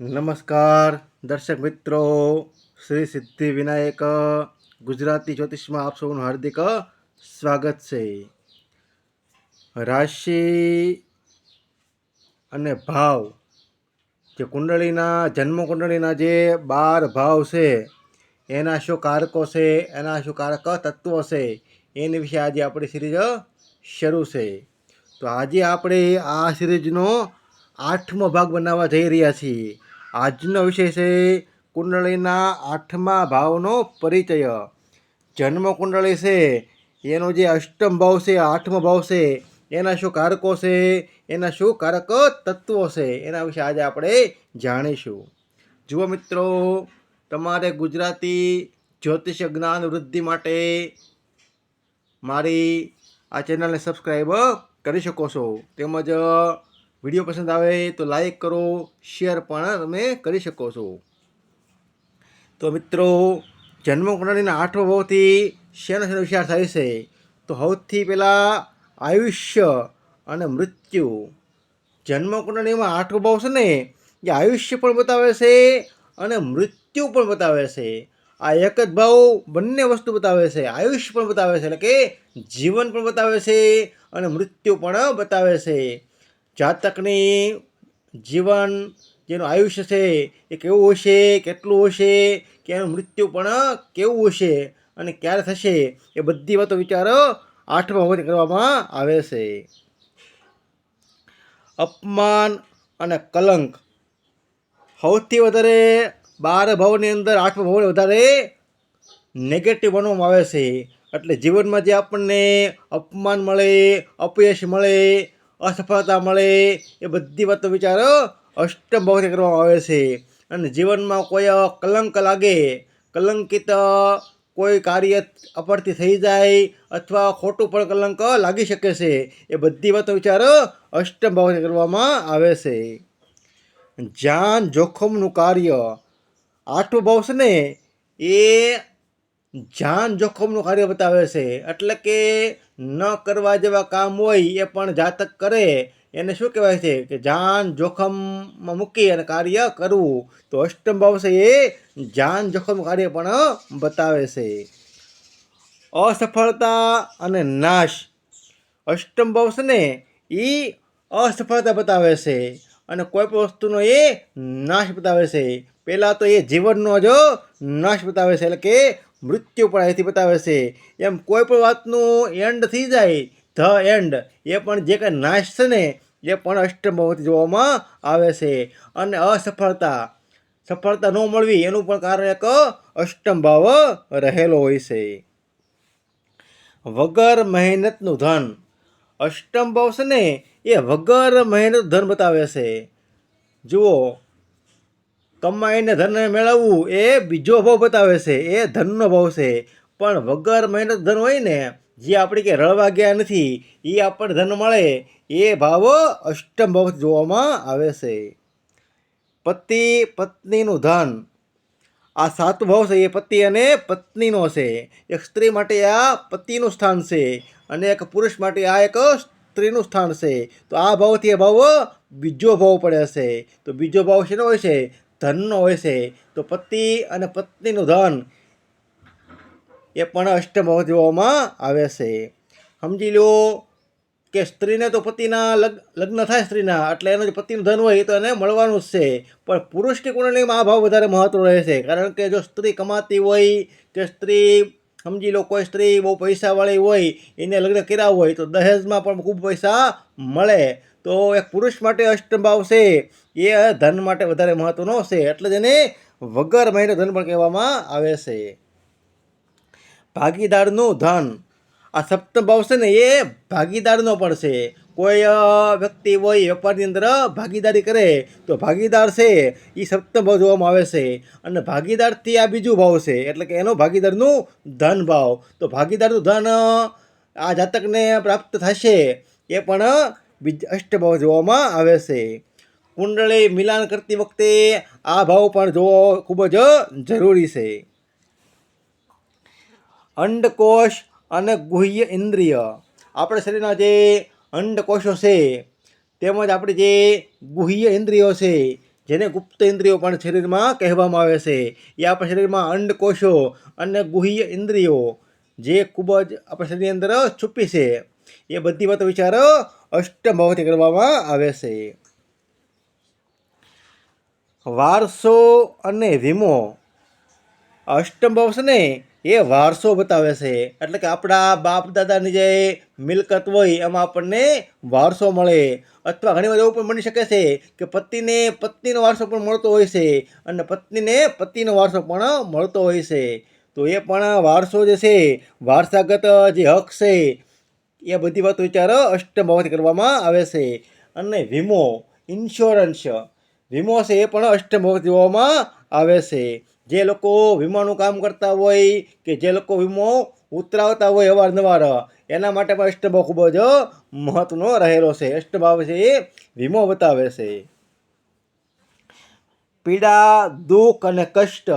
નમસ્કાર, દર્શક મિત્રો. શ્રી સિદ્ધિ વિનાયક, ગુજરાતી જ્યોતિષમાં આપ સૌનું હાર્દિક સ્વાગત છે. રાશિ અને ભાવ. જે કુંડળીના, જન્મ કુંડળીના જે બાર ભાવ છે, એના શું કારકો છે, એના શું કારક તત્વો છે, એની વિશે આજે આપણી સિરીઝ શરૂ છે. તો આજે આપણે આ સિરીઝનો આઠમો ભાગ બનાવવા જઈ રહ્યા છીએ. આજનો વિષય છે કુંડળીના આઠમા ભાવનો પરિચય. જન્મ કુંડળી છે, એનો જે અષ્ટમ ભાવ છે, આઠમો ભાવ છે, એના શું કારકો છે, એના શું કારક તત્વો છે, એના વિશે આજે આપણે જાણીશું. જુઓ મિત્રો, તમારે ગુજરાતી જ્યોતિષ જ્ઞાન વૃદ્ધિ માટે મારી આ ચેનલને સબસ્ક્રાઈબ કરી શકો છો. તેમજ વીડિયો પસંદ આવે તો લાઈક કરો શેર પણ તમે કરી શકો છો. તો મિત્રો, જન્મ કુંડળીના આઠમો ભાવથી શેનો શેનો વિચાર થાય છે? તો સૌથી પહેલાં આયુષ્ય અને મૃત્યુ. જન્મ કુંડળીમાં આઠમો ભાવ છે ને, એ આયુષ્ય પણ બતાવે છે અને મૃત્યુ પણ બતાવે છે. આ એક જ ભાવ બંને વસ્તુ બતાવે છે. આયુષ્ય પણ બતાવે છે, એટલે કે જીવન પણ બતાવે છે અને મૃત્યુ પણ બતાવે છે. જાતકની જીવન જેનું આયુષ્ય છે એ કેવું હશે, કેટલું હશે કે એનું મૃત્યુ પણ કેવું હશે અને ક્યારે થશે એ બધી વાતો વિચારો આઠમા ભાવથી કરવામાં આવે છે. અપમાન અને કલંક સૌથી વધારે બાર ભાવની અંદર આઠમા ભાવને વધારે નેગેટિવ બનવામાં આવે છે. એટલે જીવનમાં જે આપણને અપમાન મળે, અપયશ મળે અસફળતા મળે એ બધી વાતો વિચારો. અષ્ટમ ભાવથી કરવામાં આવે છે. અને જીવનમાં કોઈ કલંક લાગે, કલંકિત કોઈ કાર્ય અપરથી થઈ જાય અથવા ખોટું પણ કલંક લાગી શકે છે. એ બધી વાતો વિચારો. અષ્ટમ ભાવથી કરવામાં આવે છે. જાન જોખમનું કાર્ય આઠમો ભાવ છે ને, એ જાન જોખમનું કાર્ય બતાવે છે, એટલે કે ન કરવા જેવા કામ હોય એ પણ જાતક કરે. એને શું કહેવાય છે કે જાન જોખમમાં મૂકી અને કાર્ય કરવું. તો અષ્ટમ ભાવ છે એ, જાન જોખમ કાર્ય પણ બતાવે છે. અસફળતા અને નાશ. અષ્ટમ ભાવ છે ને એ અસફળતા બતાવે છે અને કોઈ પણ વસ્તુનો એ નાશ બતાવે છે. પહેલાં તો એ જીવનનો જો નાશ બતાવે છે, એટલે કે મૃત્યુ પણ અહીંથી બતાવે છે. એમ કોઈ પણ વાતનું એન્ડ થઈ જાય, ધ એન્ડ એ પણ જે કંઈ નાશ છે ને, એ પણ અષ્ટમભાવથી જોવામાં આવે છે. અને અસફળતા, સફળતા ન મળવી એનું પણ કારણ એક અષ્ટમભાવ રહેલો હોય છે. વગર મહેનતનું ધન. અષ્ટમભાવ છે ને, એ વગર મહેનત ધન બતાવે છે. જુઓ કમાઈને ધન મેળવવું એ બીજો ભાવ બતાવે છે, એ ધનનો ભાવ છે. પણ વગર મહેનત ધન હોય ને, જે આપણે કે રળવા ગયા નથી, એ આપણને ધન મળે, એ ભાવ અષ્ટમ ભાવ જોવામાં આવે છે. પતિ પત્નીનું ધન. આ સાત ભાવ છે, એ પતિ અને પત્નીનો છે. એક સ્ત્રી માટે આ પતિનું સ્થાન છે અને એક પુરુષ માટે આ એક સ્ત્રીનું સ્થાન છે. તો આ ભાવથી એ ભાવ બીજો ભાવ પડે છે. તો બીજો ભાવ શેનો હોય છે? ધનનો હોય છે, તો પતિ અને પત્નીનું ધન એ પણ અષ્ટમ જોવામાં આવે છે. સમજી લો કે સ્ત્રીને તો પતિના લગ, લગ્ન થાય સ્ત્રીના, એટલે એનું જે પતિનું ધન હોય તો એને મળવાનું જ છે. પણ પુરુષની કુંડળીમાં આ ભાવ વધારે મહત્વ રહે છે, કારણ કે જો સ્ત્રી કમાતી હોય, કે સ્ત્રી, સમજી લો કોઈ સ્ત્રી બહુ પૈસાવાળી હોય, એને લગ્ન કર્યા હોય, તો દહેજમાં પણ ખૂબ પૈસા મળે. તો એક પુરુષ માટે અષ્ટમ ભાવ છે, એ ધન માટે વધારે મહત્વનો છે. એટલે જ એને વગર મહિને ધન પણ કહેવામાં આવે છે. ભાગીદારનું ધન. આ સપ્તમ ભાવ છે ને, એ ભાગીદારનો પણ છે. કોઈ વ્યક્તિ હોય, વેપારની અંદર ભાગીદારી કરે, તો ભાગીદાર છે એ સપ્તમ ભાવ જોવામાં આવે છે. અને ભાગીદારથી આ બીજું ભાવ છે, એટલે કે એનો ભાગીદારનું ધન ભાવ. તો ભાગીદારનું ધન આ જાતકને પ્રાપ્ત થશે, એ પણ બીજ અષ્ટભાવ જોવામાં આવે છે. કુંડળી મિલાન કરતી વખતે આ ભાવ પણ જોવો ખૂબ જ જરૂરી છે. અંડકોષ અને ગુહ્ય ઇન્દ્રિય. આપણા શરીરના જે અંડકોષો છે, તેમજ આપણી જે ગુહ્ય ઇન્દ્રિયો છે, જેને ગુપ્ત ઇન્દ્રિયો પણ શરીરમાં કહેવામાં આવે છે. એ આપણા શરીરમાં અંડકોષો અને ગુહ્ય ઇન્દ્રિયો જે ખૂબ જ આપણા શરીરની અંદર છુપી છે. એ બધી વાતો વિચારો અષ્ટમભાવથી કરવામાં આવે છે. વારસો અને વીમો. અષ્ટમભવ છે ને, એ વારસો બતાવે છે. એટલે કે આપણા બાપ દાદાની જે મિલકત હોય, એમાં આપણને વારસો મળે. અથવા ઘણી વાર એવું પણ બની શકે છે કે પતિને પત્નીનો વારસો પણ મળતો હોય છે અને પત્નીને પતિનો વારસો પણ મળતો હોય છે. તો એ પણ વારસો જે છે, વારસાગત જે હક છે એ બધી વાતો વિચારો અષ્ટમભાવથી કરવામાં આવે છે. અને વીમો ઇન્સ્યોરન્સ વીમો છે એ પણ અષ્ટમભાવથી જોવામાં આવે છે. જે લોકો વીમાનું કામ કરતા હોય કે જે લોકો વીમો ઉતરાવતા હોય અવારનવાર, એના માટે પણ અષ્ટભાવ ખૂબ જ મહત્વનો રહેલો છે. અષ્ટભાવ છે એ વીમો બતાવે છે. પીડા, દુઃખ અને કષ્ટ.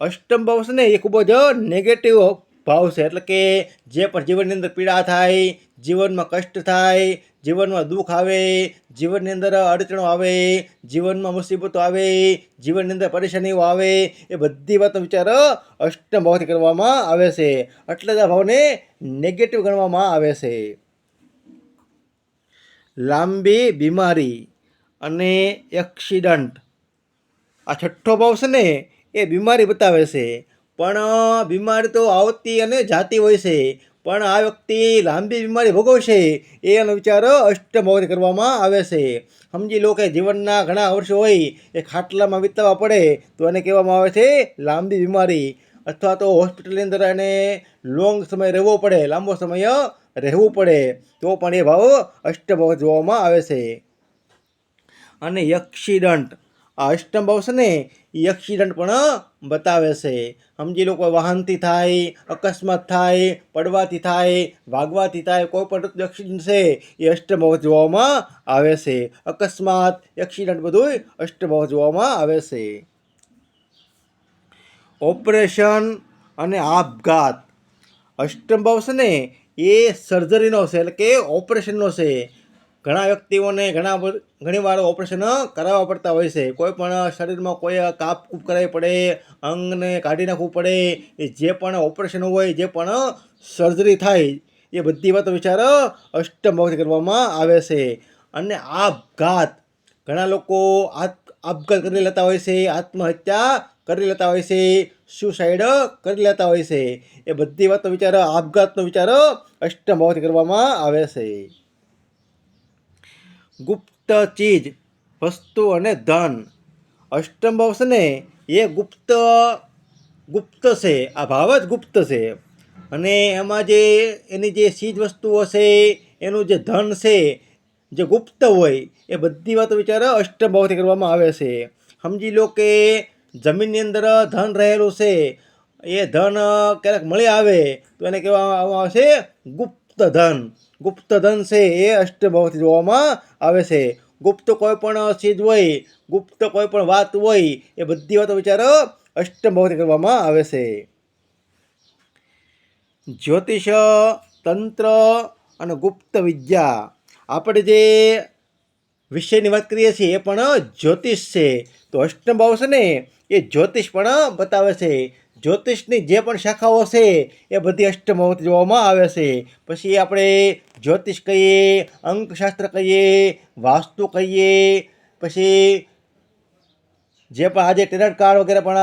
અષ્ટમ ભાવ છે ને એ ખૂબ જ નેગેટિવ ભાવ છે. એટલે કે જે પણ જીવનની અંદર પીડા થાય, જીવનમાં કષ્ટ થાય, જીવનમાં દુઃખ આવે, જીવનની અંદર અડચણો આવે, જીવનમાં મુસીબતો આવે, જીવનની અંદર પરેશાનીઓ આવે, એ બધી વાતો વિચાર અષ્ટમ ભાવથી કરવામાં આવે છે. એટલે જ આ ભાવને નેગેટિવ ગણવામાં આવે છે. લાંબી બીમારી અને એક્સિડન્ટ આ છઠ્ઠો ભાવ છે ને, એ બીમારી બતાવે છે. પણ બીમારી તો આવતી અને જાતી હોય છે. પણ આ વ્યક્તિ લાંબી બીમારી ભોગવશે એનો વિચાર અષ્ટભાવથી કરવામાં આવે છે. સમજી લો કે જીવનના ઘણા વર્ષો હોય એ ખાટલામાં વિતાવવા પડે તો એને કહેવામાં આવે છે લાંબી બીમારી. અથવા તો હોસ્પિટલની અંદર એને લોંગ સમય રહેવો પડે, લાંબો સમય રહેવું પડે. તો પણ એ ભાવ અષ્ટભાવ જોવામાં આવે છે. અને એક્સિડન્ટ આ અષ્ટમ ભાવ છે ને એ એક્સિડન્ટ પણ બતાવે છે. સમજી લો કોઈ વાહનથી થાય, અકસ્માત થાય, પડવાથી થાય, વાગવાથી થાય, કોઈ પણ એક્સિડન્ટ છે એ અષ્ટભાવ જોવામાં આવે છે. અકસ્માત એક્સિડન્ટ બધું અષ્ટભાવ જોવામાં આવે છે. ઓપરેશન અને આપઘાત. અષ્ટમભાવ છે ને, એ સર્જરીનો છે, એટલે કે ઓપરેશનનો છે. ઘણા વ્યક્તિઓને ઘણા બ- ઘણી વાર ઓપરેશન કરાવવા પડતા હોય છે. કોઈ પણ શરીરમાં કોઈ કાપ કૂપ કરાવી પડે, અંગને કાઢી નાખવું પડે, એ જે પણ ઓપરેશન હોય, જે પણ સર્જરી થાય, એ બધી વાતો વિચાર અષ્ટમભક્ત કરવામાં આવે છે. અને આપઘાત. ઘણા લોકો આપઘાત કરી લેતા હોય છે, આત્મહત્યા કરી લેતા હોય છે સુસાઇડ કરી લેતા હોય છે. એ બધી વાતો વિચાર, આપઘાતનો વિચાર અષ્ટમભાવથી કરવામાં આવે છે. ગુપ્ત ચીજ, વસ્તુ અને ધન. અષ્ટમ ભાવ એ ગુપ્ત ગુપ્ત છે, આ ભાવ જ ગુપ્ત છે. અને એમાં જે, એની જે ચીજ વસ્તુઓ છે, એનું જે ધન છે, જે ગુપ્ત હોય, એ બધી વાતો વિચાર અષ્ટમ ભાવથી કરવામાં આવે છે. સમજી લો કે જમીનની અંદર ધન રહેલું છે, એ ધન ક્યારેક મળી આવે, તો એને કહેવામાં આવશે ગુપ્ત ધન. ગુપ્ત ધન છે એ અષ્ટભાવથી જોવામાં આવે છે. ગુપ્ત કોઈ પણ ચીજ હોય, ગુપ્ત કોઈ પણ વાત હોય, એ બધી વાતો વિચારો અષ્ટભાવથી કરવામાં આવે છે. જ્યોતિષ, તંત્ર અને ગુપ્ત વિદ્યા. આપણે જે વિષયની વાત કરીએ છીએ, એ પણ જ્યોતિષ છે. તો અષ્ટમ ભાવ છે ને, એ જ્યોતિષ પણ બતાવે છે. જ્યોતિષની જે પણ શાખાઓ છે, એ બધી અષ્ટમભાવથી જોવામાં આવે છે. પછી આપણે જ્યોતિષ કહીએ, અંકશાસ્ત્ર કહીએ, વાસ્તુ કહીએ, પછી જે પણ આજે ટેરટ કાર્ડ વગેરે પણ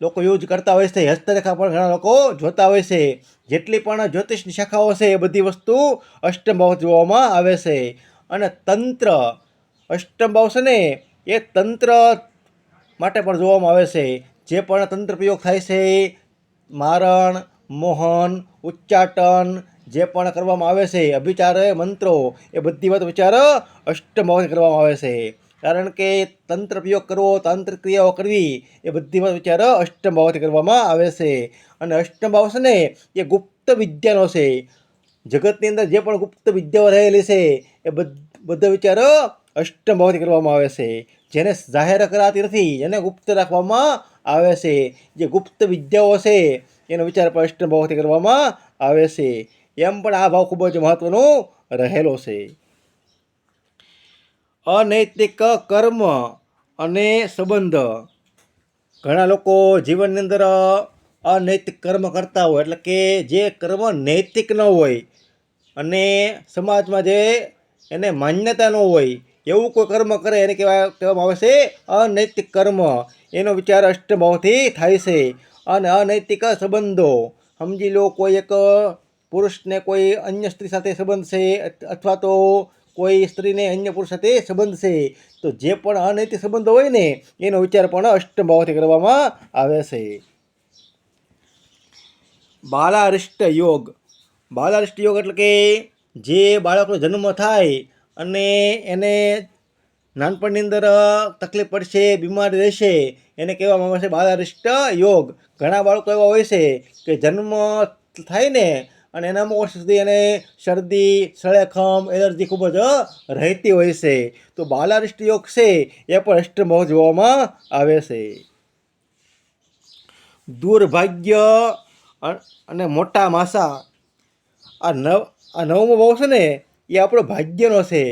લોકો યુઝ કરતા હોય છે, હસ્તરેખા પણ ઘણા લોકો જોતા હોય છે. જેટલી પણ જ્યોતિષની શાખાઓ છે, એ બધી વસ્તુ અષ્ટમભાવ જોવામાં આવે છે. અને તંત્ર અષ્ટમભાવ છે ને, એ તંત્ર માટે પણ જોવામાં આવે છે. જે પણ તંત્ર પ્રયોગ થાય છે મારણ, મોહન, ઉચ્ચાટન જે પણ કરવામાં આવે છે, અભિચાર, મંત્રો, એ બધી વાત વિચાર અષ્ટમભાવથી કરવામાં આવે છે. કારણ કે તંત્ર પ્રયોગ કરવો, તાંત્રિક ક્રિયાઓ કરવી, એ બધી વાત વિચાર અષ્ટમભાવથી કરવામાં આવે છે. અને અષ્ટમભાવ છે ને એ ગુપ્ત વિદ્યાનો છે. જગતની અંદર જે પણ ગુપ્ત વિદ્યાઓ રહેલી છે, એ બધ વિચારો અષ્ટમભાવથી કરવામાં આવે છે. જેને જાહેર કરાતી નથી જેને ગુપ્ત રાખવામાં આવે છે. જે ગુપ્ત વિદ્યાઓ છે, એનો વિચાર પણ અષ્ટમભાવથી કરવામાં આવે છે. એમ પણ આ ભાવ ખૂબ જ મહત્વનો રહેલો છે. અનૈતિક કર્મ અને સંબંધ. ઘણા લોકો જીવનની અંદર અનૈતિક કર્મ કરતા હોય, એટલે કે જે કર્મ નૈતિક ન હોય અને સમાજમાં જે એને માન્યતા ન હોય એવું કોઈ કર્મ કરે એને કહેવા કહેવામાં આવે છે અનૈતિક કર્મ. એનો વિચાર અષ્ટભાવથી થાય છે. અને અનૈતિક સંબંધો. સમજી લો કોઈ એક પુરુષને કોઈ અન્ય સ્ત્રી સાથે સંબંધ છે, અથવા તો કોઈ સ્ત્રીને અન્ય પુરુષ સાથે સંબંધ છે, તો જે પણ અનૈતિક સંબંધો હોય ને, એનો વિચાર પણ અષ્ટભાવથી કરવામાં આવે છે. બાલારિષ્ટ યોગ. બાલારિષ્ટ યોગ એટલે કે જે બાળકનો જન્મ થાય અને એને નાનપણની અંદર તકલીફ પડશે, બીમાર રહેશે, એને કહેવામાં આવે છે બાલારિષ્ટ યોગ. ઘણા બાળકો એવા હોય છે કે જન્મ થાય ને અને એનામાં વર્ષ સુધી એને શરદી સળેખમ એલર્જી ખૂબ જ રહેતી હોય છે. તો બાલારિષ્ટ યોગ છે, એ પણ અષ્ટમો જોવામાં આવે છે. દુર્ભાગ્ય અને મોટા માસા. આ નવ, આ નવમો ભાવ છે ને એ આપણો ભાગ્યનો છે.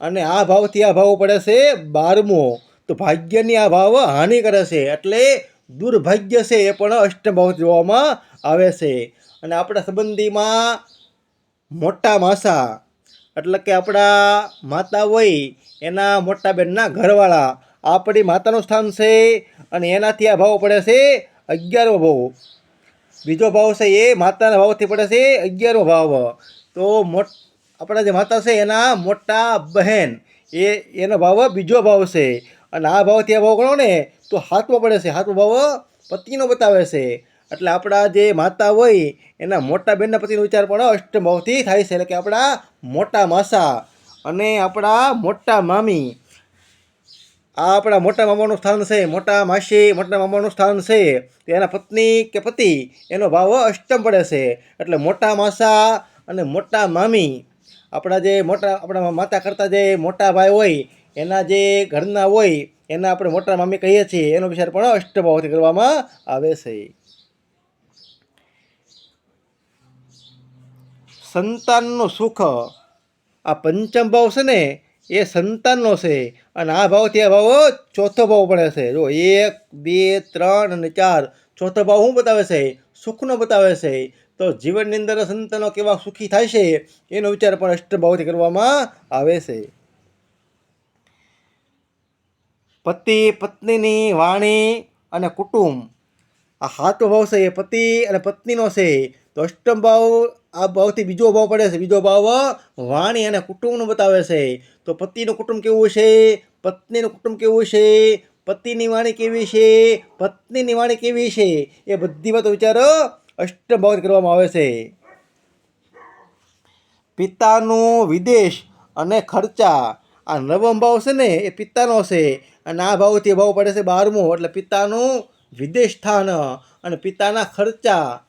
અને આ ભાવથી આ ભાવ પડે છે બારમો. તો ભાગ્યની આ ભાવ હાનિ કરે છે એટલે દુર્ભાગ્ય છે એ પણ અષ્ટભાવ જોવામાં આવે છે. અને આપણા સંબંધીમાં મોટા માસા, એટલે કે આપણા માતા હોય એના મોટા બેનના ઘરવાળા, આપણી માતાનું સ્થાન છે અને એનાથી આ ભાવ પડે છે અગિયારમો ભાવ. બીજો ભાવ છે એ માતાના ભાવથી પડે છે અગિયારમો ભાવ. તો મોટ આપણા જે માતા છે, એના મોટા બહેન, એ, એનો ભાવ બીજો ભાવ છે. અને આ ભાવથી આ ભાવ ગણો ને, તો હાથમાં પડે છે. હાથનો ભાવ પતિનો બતાવે છે. એટલે આપણા જે માતા હોય, એના મોટા બહેનના પતિનો વિચાર પણ અષ્ટમ ભાવથી થાય છે. એટલે કે આપણા મોટા માસા અને આપણા મોટા મામી, આ આપણા મોટા મામાનું સ્થાન છે. મોટા માસી, મોટા મામાનું સ્થાન છે. તો એના પત્ની કે પતિ, એનો ભાવ અષ્ટમ પડે છે. એટલે મોટા માસા અને મોટા મામી આપણા જે મોટા, આપણા માતા કરતાં જે મોટા ભાઈ હોય, એના જે ઘરના હોય, એના આપણે મોટા મામી કહીએ છીએ, એનો વિચાર પણ અષ્ટભાવથી કરવામાં આવે છે. સંતાનનું સુખ આ પંચમ ભાવ છે ને, એ સંતાનનો છે. અને આ ભાવથી આ ભાવ ચોથો ભાવ પડે છે. જો એક, બે, ત્રણ અને ચાર ચોથો ભાવ શું બતાવે છે? સુખનો બતાવે છે. તો જીવનની અંદર સંતાનો કેવા સુખી થાય છે, એનો વિચાર પણ અષ્ટભાવથી કરવામાં આવે છે. પતિ, પત્નીની વાણી અને કુટુંબ. આ હાથો ભાવ છે એ પતિ અને પત્નીનો છે. તો અષ્ટમ ભાવ, આ ભાવથી બીજો ભાવ પડે છે. બીજો ભાવ વાણી અને કુટુંબનું બતાવે છે. તો પતિનું કુટુંબ કેવું છે? પત્નીનું કુટુંબ કેવું છે? પતિની વાણી કેવી છે? પત્નીની વાણી કેવી છે? એ બધી વાતો વિચારો. અષ્ટમ ભાવથી કરવામાં આવે છે. પિતાનું વિદેશ અને ખર્ચા. આ નવમ ભાવ છે ને, એ પિતાનો છે. અને આ ભાવથી ભાવ પડે છે બારમો. એટલે પિતાનું વિદેશ સ્થાન અને પિતાના ખર્ચા.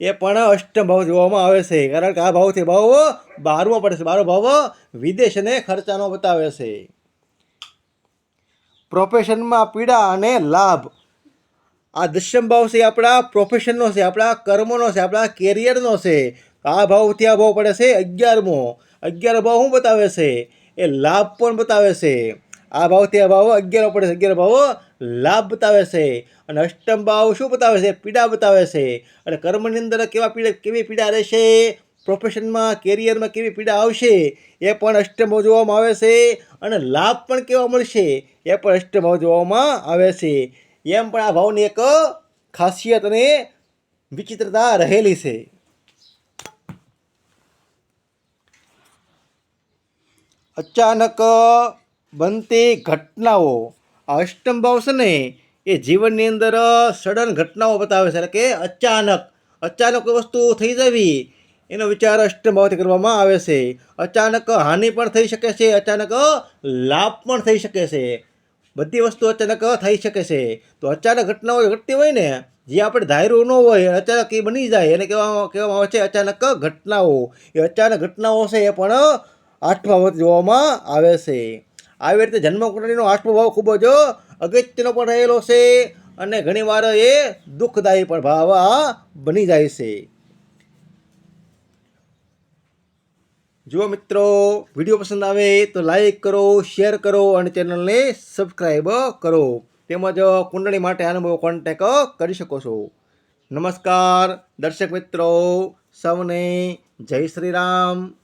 એ પણ અષ્ટમ ભાવ જોવામાં આવે છે. કારણ કે આ ભાવથી ભાવ બારમો પડે છે. બારો ભાવ વિદેશ અને ખર્ચાનો બતાવે છે. પ્રોફેશનમાં પીડા અને લાભ. આ દશમ ભાવ છે, આપણા પ્રોફેશનનો છે, આપણા કર્મનો છે, આપણા કેરિયરનો છે. આ ભાવથી આ ભાવ પડે છે અગિયારમો. અગિયાર ભાવ શું બતાવે છે? એ લાભ પણ બતાવે છે. આ ભાવથી આ ભાવ અગિયાર પડે છે. અગિયાર ભાવ લાભ બતાવે છે. અને અષ્ટમ ભાવ શું બતાવે છે? પીડા બતાવે છે. અને કર્મની અંદર કેવા પીડા, કેવી પીડા રહેશે પ્રોફેશનમાં કેરિયરમાં કેવી પીડા આવશે? એ પણ અષ્ટમ ભાવ જોવામાં આવે છે. અને લાભ પણ કેવા મળશે? એ પણ અષ્ટમ ભાવ જોવામાં આવે છે. એમ પણ આ ભાવની એક ખાસિયત અને વિચિત્રતા રહેલી છે. અચાનક બનતી ઘટનાઓ, આ અષ્ટમ ભાવ છે ને, એ જીવનની અંદર સડન ઘટનાઓ બતાવે છે. એટલે કે અચાનક અચાનક કોઈ વસ્તુ થઈ જવી, એનો વિચાર અષ્ટમ ભાવથી કરવામાં આવે છે. અચાનક હાનિ પણ થઈ શકે છે, અચાનક લાભ પણ થઈ શકે છે. બધી વસ્તુ અચાનક થઈ શકે છે. તો અચાનક ઘટનાઓ ઘટતી હોય ને, જે આપણે ધાર્યું ન હોય અચાનક એ બની જાય એને કહેવામાં કહેવામાં આવે છે અચાનક ઘટનાઓ. એ અચાનક ઘટનાઓ છે એ પણ આઠમા વખત જોવામાં આવે છે. આવી રીતે જન્મકુંડળીનો આઠમો ભાવ ખૂબ જ અગત્યનો પણ રહેલો છે અને ઘણીવાર એ દુઃખદાયી પણ ભાવ બની જાય છે. જુઓ મિત્રો, વીડિયો પસંદ આવે તો લાઈક કરો શેર કરો અને ચેનલને સબસ્ક્રાઈબ કરો. તેમજ કુંડળી માટે અનુભવ કોન્ટેક કરી શકો છો. નમસ્કાર, દર્શક મિત્રો, સૌને જય શ્રી રામ.